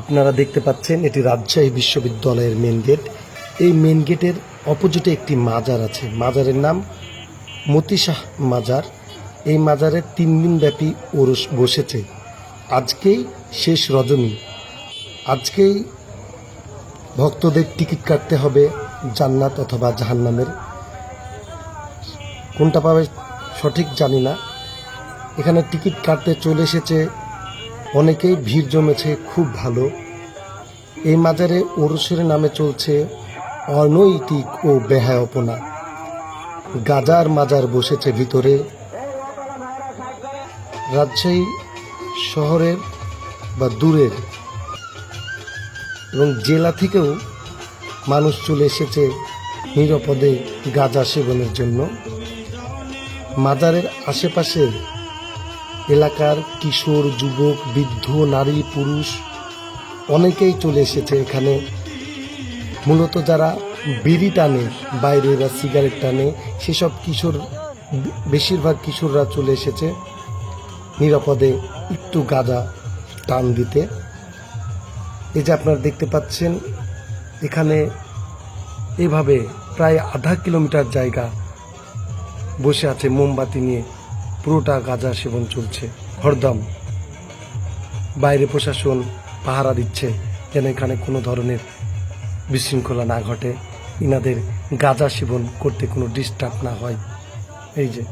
আপনারা দেখতে পাচ্ছেন এটি রাজশাহী বিশ্ববিদ্যালয়ের মেন গেট এই মেন গেটের অপোজিটে একটি মাজার আছে। মাজারের নাম মতিশাহ মাজার। এই মাজারে তিন দিন ব্যাপী ওরস বসেছে। আজকেই শেষ রজনী। আজকেই ভক্তদের টিকিট কাটতে হবে জান্নাত অথবা জাহান্নামের। কোনটা পাবে সঠিক জানি না। এখানে টিকিট কাটতে চলে এসেছে অনেকেই ভিড় জমেছে খুব ভালো। এই মাজারে ওরসের নামে চলছে অনৈতিক ও বেহায়পনা। গাজার মাজার বসেছে ভিতরে। রাজশাহী শহরের বা দূরের এবং জেলা থেকেও মানুষ চলে এসেছে নিরাপদে গাঁজা সেবনের জন্য। মাজারের আশেপাশে এলাকার কিশোর, যুবক, বৃদ্ধ, নারী, পুরুষ অনেকেই চলে এসেছে এখানে। মূলত যারা বিড়ি টানে, বাইরে বা সিগারেট টানে, সেসব কিশোর, বেশিরভাগ কিশোররা চলে এসেছে নিরাপদে একটু গাঁজা টান দিতে। এই যে আপনারা দেখতে পাচ্ছেন, এখানে এভাবে প্রায় আধা কিলোমিটার জায়গা বসে আছে মোমবাতি নিয়ে। পুরোটা গাঁজা সেবন চলছে হরদম বাইরে প্রশাসন পাহারা দিচ্ছে যেন এখানে কোনো ধরনের বিশৃঙ্খলা না ঘটে, ইনাদের গাঁজা সেবন করতে কোনো ডিস্টার্ব না হয়। এই যে,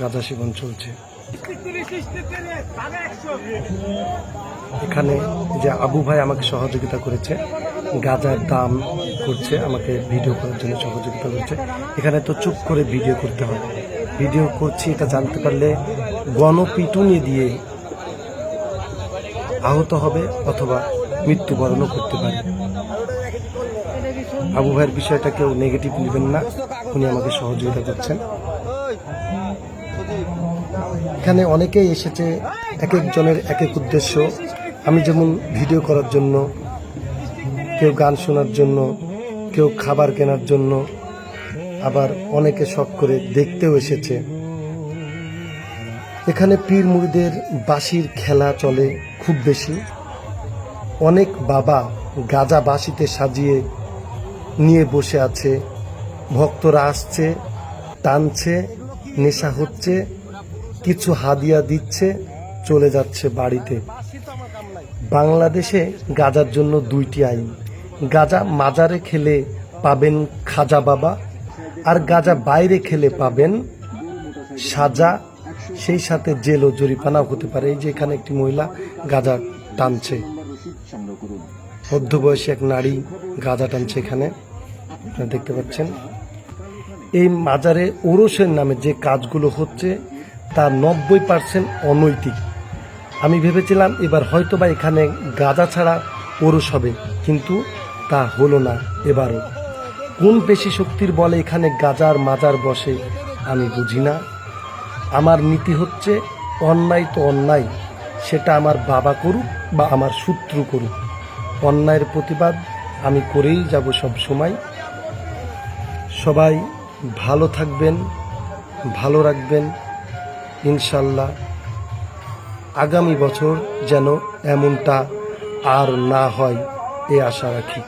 গাঁজা সেবন চলছে। এখানে যে আবু ভাই আমাকে সহযোগিতা করেছে, গাঁজার দাম করছে, আমাকে ভিডিও করার জন্য সহযোগিতা করছে। এখানে তো চুপ করে ভিডিও করতে হয় ভিডিও করছি, এটা জানতে পারলে গণপিটুনি দিয়ে আহত হবে অথবা মৃত্যুবরণও করতে পারে। আবু ভাইয়ের বিষয়টা কেউ নেগেটিভ নেবেন না, উনি আমাকে সহযোগিতা করছেন। এখানে অনেকেই এসেছে, এক একজনের এক এক উদ্দেশ্য। আমি যেমন ভিডিও করার জন্য, কেউ গান শোনার জন্য কেউ খাবার কেনার জন্য আবার অনেকে শখ করে দেখতেও এসেছে। এখানে পীর মুড়িদের বাঁশির খেলা চলে খুব বেশি। অনেক বাবা গাজা বাঁশিতে সাজিয়ে নিয়ে বসে আছে। ভক্তরা আসছে, টানছে, নেশা হচ্ছে, কিছু হাদিয়া দিচ্ছে, চলে যাচ্ছে বাড়িতে। বাংলাদেশে গাজার জন্য দুইটি আইন। গাজা মাজারে খেলে পাবেন খাজা বাবা, আর গাজা বাইরে খেলে পাবেন সাজা, সেই সাথে জেল ও জরিপানাও হতে পারে। এই যে এখানে একটি মহিলা গাজা টানছে। মধ্যবয়সী এক নারী গাজা টানছে এখানে। আপনারা দেখতে পাচ্ছেন। এই মাজারে ওরসের নামে যে কাজগুলো হচ্ছে, তা নব্বই পার্সেন্ট অনৈতিক। আমি ভেবেছিলাম এবার হয়তো বা এখানে গাঁজা ছাড়া ওরস হবে, কিন্তু তা হলো না এবারও। কোন পেশি শক্তির বলে এখানে গাজার মাজার বসে, আমি বুঝি না। আমার নীতি হচ্ছে, অন্যায় তো অন্যায়, সেটা আমার বাবা করুক বা আমার শত্রু করুক। অন্যায়ের প্রতিবাদ আমি করেই যাব সব সময়। সবাই ভালো থাকবেন, ভালো রাখবেন। ইনশাল্লাহ আগামী বছর যেন এমনটা আর না হয়, এ আশা রাখি।